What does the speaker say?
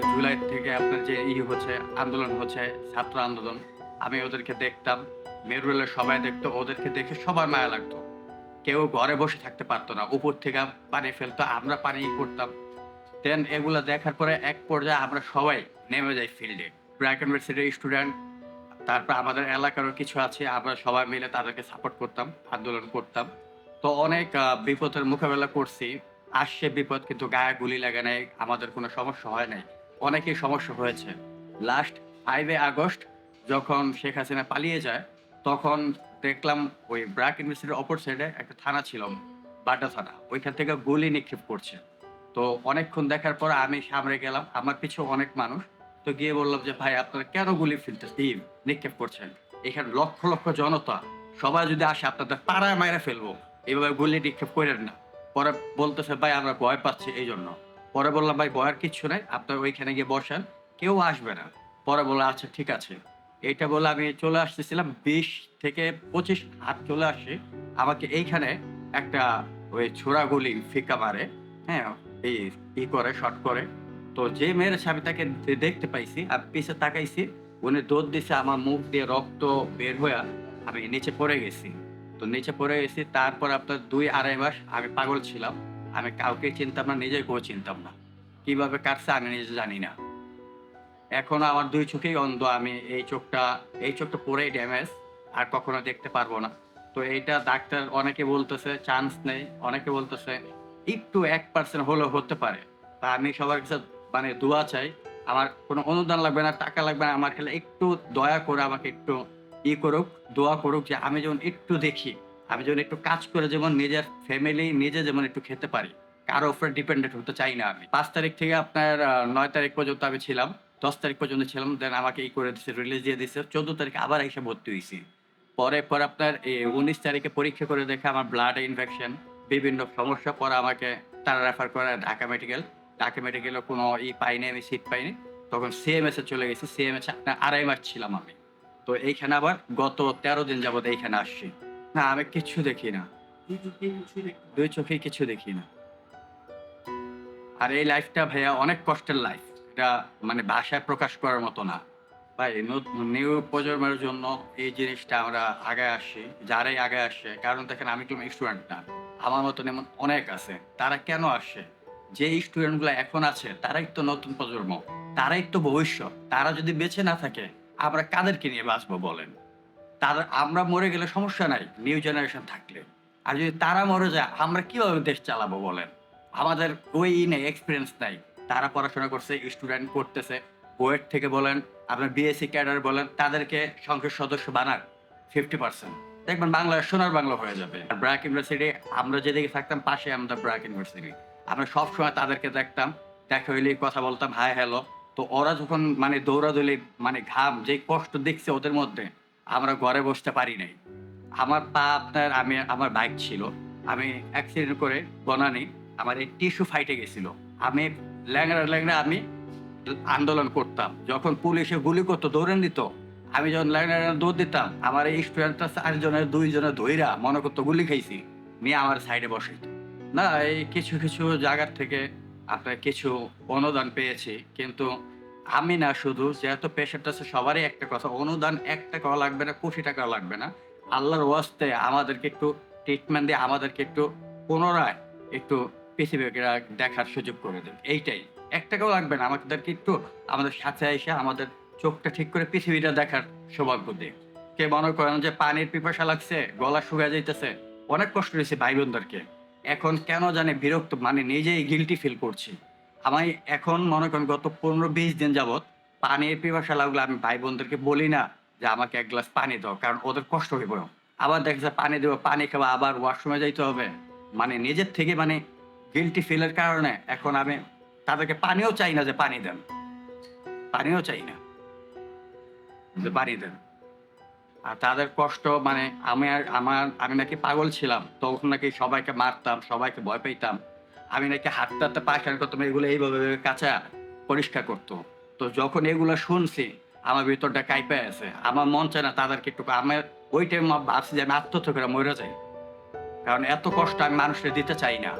জুলাই থেকে আপনার যে ই হচ্ছে, আন্দোলন হচ্ছে, ছাত্র আন্দোলন, আমি ওদেরকে দেখতাম। মেরুলের সবাই দেখতো, ওদেরকে দেখে সবার মায়া লাগতো। কেউ ঘরে বসে থাকতে পারতো না, উপর থেকে পানি ফেলতো, আমরা পানি করতাম। দেন এগুলো দেখার পরে এক পর্যায়ে আমরা সবাই নেমে যাই ফিল্ডে। ব্র্যাক ইউনিভার্সিটির স্টুডেন্ট তারপর আমাদের এলাকারও কিছু আছে, আমরা সবাই মিলে তাদেরকে সাপোর্ট করতাম, আন্দোলন করতাম। তো অনেক বিপদের মোকাবেলা করছি। আসছে বিপদ কিন্তু গায়ে গুলি লাগে নাই, আমাদের কোনো সমস্যা হয় নাই। অনেকেই সমস্যা হয়েছে। লাস্ট ফাইভে আগস্ট যখন শেখ হাসিনা পালিয়ে যায়, তখন দেখলাম ওই ব্র্যাক ইউনিভার্সিটির অপর সাইডে একটা থানা ছিল, বাড্ডা থানা। ওইখান থেকে গুলি নিক্ষেপ করছে। তো অনেকক্ষণ দেখার পর আমি সামনে গেলাম, আমার পিছু অনেক মানুষ। তো গিয়ে বললাম যে, ভাই, আপনারা কেন গুলি ফেলতেছেন? নিক্ষেপ করছেন। এখানে লক্ষ লক্ষ জনতা। সবাই যদি আসে, আপনাদের পাড়ায় মায়েরা ফেলব। এইভাবে গুলি নিক্ষেপ করেন না। পরে বলতেছে, ভাই, আমরা ভয় পাচ্ছি এই জন্য। পরে বললাম, ভাই ভয়ের কিচ্ছু নাই, আপনার ওইখানে গিয়ে বসেন, কেউ আসবে না। পরে বলল আচ্ছা ঠিক আছে। এইটা বলে আমি চলে আসতেছিলাম, বিশ থেকে পঁচিশ হাত চলে আসি, আমাকে এইখানে একটা ওই ছোড়া গুলি ফিকা মারে হ্যাঁ এই ই করে শর্ট করে। তো যে মেয়ের আমি তাকে দেখতে পাইছি, আর পিছে তাকাইছি, উনি দৌড় দিছে আমার মুখ দিয়ে রক্ত বের হয়ে আমি নিচে পড়ে গেছি। তো নিচে পড়ে গেছি, তারপর আপনার দুই আড়াই মাস আমি পাগল ছিলাম। আমি কাউকে চিনতাম না নিজেকেও চিনতাম না। কীভাবে কাটছে আমি নিজে জানি না। এখন আমার দুই চোখেই অন্ধ, আমি এই চোখটা এই চোখটা পুরাই ড্যামেজ, আর কখনো দেখতে পারব না। তো এইটা ডাক্তার অনেকে বলতেছে চান্স নেই, অনেকে বলতেছে, একটু এক পার্সেন্ট হলেও হতে পারে। তা আমি সবার কাছে মানে দোয়া চাই, আমার কোনো অনুদান লাগবে না, টাকা লাগবে না, আমার খেলে একটু দয়া করে আমাকে একটু ই করুক, দোয়া করুক যে আমি যেমন একটু দেখি আমি যেমন একটু কাজ করে যেমন নিজের ফ্যামিলি নিজে যেমন একটু খেতে পারি, কারও উপরে ডিপেন্ডেন্ট হতে চাই না আমি। পাঁচ তারিখ থেকে আপনার নয় তারিখ পর্যন্ত আমি ছিলাম, দশ তারিখ পর্যন্ত ছিলাম দেন আমাকে ই করে দিচ্ছে রিলিজ দিয়ে দিচ্ছে চোদ্দ তারিখে আবার এসে ভর্তি হয়েছি। পরে, পর আপনার উনিশ তারিখে পরীক্ষা করে দেখে আমার ব্লাড ইনফেকশন বিভিন্ন সমস্যা, পরে আমাকে তারা রেফার করে ঢাকা মেডিকেল ঢাকা মেডিকেলে কোনো ই পাইনি, আমি সিট পাইনি। তখন সিএমএস চলে গেছি সিএমএস আপনার আড়াই মাস ছিলাম আমি। তো এইখানে আবার গত তেরো দিন যাবত এইখানে আসছি। না, আমি কিচ্ছু দেখি না। দুই চোখে কিছু দেখি না। আর এই লাইফটা ভাইয়া অনেক কষ্টের লাইফ এটা মানে ভাষায় প্রকাশ করার মতো না। ভাই নিউ প্রজন্মের জন্য এই জিনিসটা আমরা আগে আসি, যারাই আগে আসে। কারণ দেখেন, আমি কোনো স্টুডেন্ট না। আমার মতন এমন অনেক আছে। তারা কেন আসে? যে স্টুডেন্টগুলো এখন আছে, তারাই তো নতুন প্রজন্ম। তারাই তো ভবিষ্যৎ। তারা যদি বেঁচে না থাকে, আমরা কাদেরকে নিয়ে বাঁচবো বলেন? তারা আমরা মরে গেলে সমস্যা নাই নিউ জেনারেশন থাকলে। আর যদি তারা মরে যায়, আমরা কীভাবে দেশ চালাবো বলেন? আমাদের ওই নেই এক্সপিরিয়েন্স নাই। তারা পড়াশোনা করছে স্টুডেন্ট করতেছে বুয়েট থেকে বলেন, আপনার বিএসসি ক্যাডার বলেন, তাদেরকে সংসদ সদস্য বানান ফিফটি পার্সেন্ট দেখবেন বাংলা সোনার বাংলা হয়ে যাবে। আর ব্র্যাক ইউনিভার্সিটি আমরা যেদিকে থাকতাম পাশে আমাদের ব্র্যাক ইউনিভার্সিটি আমরা সবসময় তাদেরকে দেখতাম, দেখা হইলে কথা বলতাম, হাই হ্যালো তো ওরা যখন মানে দৌড়াদৌড়ি মানে ঘাম যে কষ্ট দেখছে ওদের মধ্যে আমরা ঘরে বসতে পারি নাই। আমার পা আপনার, আমি, আমার বাইক ছিল। আমি অ্যাক্সিডেন্ট করে বনানি আমার এই টিস্যু ফাইটে গেছিল। আমি ল্যাংড়া ল্যাংড়া আমি আন্দোলন করতাম। যখন পুলিশে গুলি করতো দৌড়ে নিত, আমি যখন ল্যাংড়া দৌড় দিতাম, আমার এই স্টুডেন্টটা চারজনের দুইজনের ধইরা মনে করতো গুলি খাইছি। নিয়ে আমার সাইডে বসে না, এই কিছু কিছু জায়গার থেকে আপনার কিছু অনুদান পেয়েছি, কিন্তু আমি না শুধু, যেহেতু পেশেন্ট আছে, সবারই একটা কথা, অনুদান এক টাকাও লাগবে না, কোটি টাকাও লাগবে না। আল্লাহর ওয়াস্তে আমাদেরকে একটু ট্রিটমেন্ট দিয়ে, আমাদেরকে একটু পুনরায় একটু পৃথিবীকে দেখার সুযোগ করে দেবে। এইটাই। এক টাকাও লাগবে না, আমাদেরকে একটু আমাদের সাথে এসে আমাদের চোখটা ঠিক করে পৃথিবীটা দেখার সৌভাগ্য দিন কে মনে করেন যে পানির পিপাসা লাগছে, গলা শুকিয়ে যাইতেছে? অনেক কষ্ট হয়েছে ভাই বোনদেরকে। এখন কেন জানে বিরক্ত মানে নিজেই গিলটি ফিল করছি। আমি এখন মনে করেন গত পনেরো বিশ দিন যাবত পানির পিপাসা লাগলে, আমি ভাই বোনদেরকে বলি না যে আমাকে এক গ্লাস পানি দাও, কারণ ওদের কষ্ট হইব আবার দেখছে পানি দেবো, পানি খাব, আবার ওয়াশরুমে যাইতে হবে। মানে নিজের থেকে মানে গিলটি ফিলের কারণে এখন আমি তাদেরকে পানিও চাই না যে পানি দেন। পানিও চাই না যে পানি দেন। আর তাদের কষ্ট মানে আমি আর আমার, আমি নাকি পাগল ছিলাম, তখন নাকি সবাইকে মারতাম, সবাইকে ভয় পেতাম আমি নাকি হাঁটতে হাঁটতে পায়খানা করতাম, এগুলো এইভাবে কাঁচা পরিষ্কার করতো। তো যখন এগুলো শুনছি, আমার ভিতরটা কাইপে আছে। আমার মন চায় না তাদেরকে একটু আমি ওই টাইম ভাবছি যে আমি আত্মহত্যা করে মরে যাই। কারণ এত কষ্ট আমি মানুষের দিতে চাই না।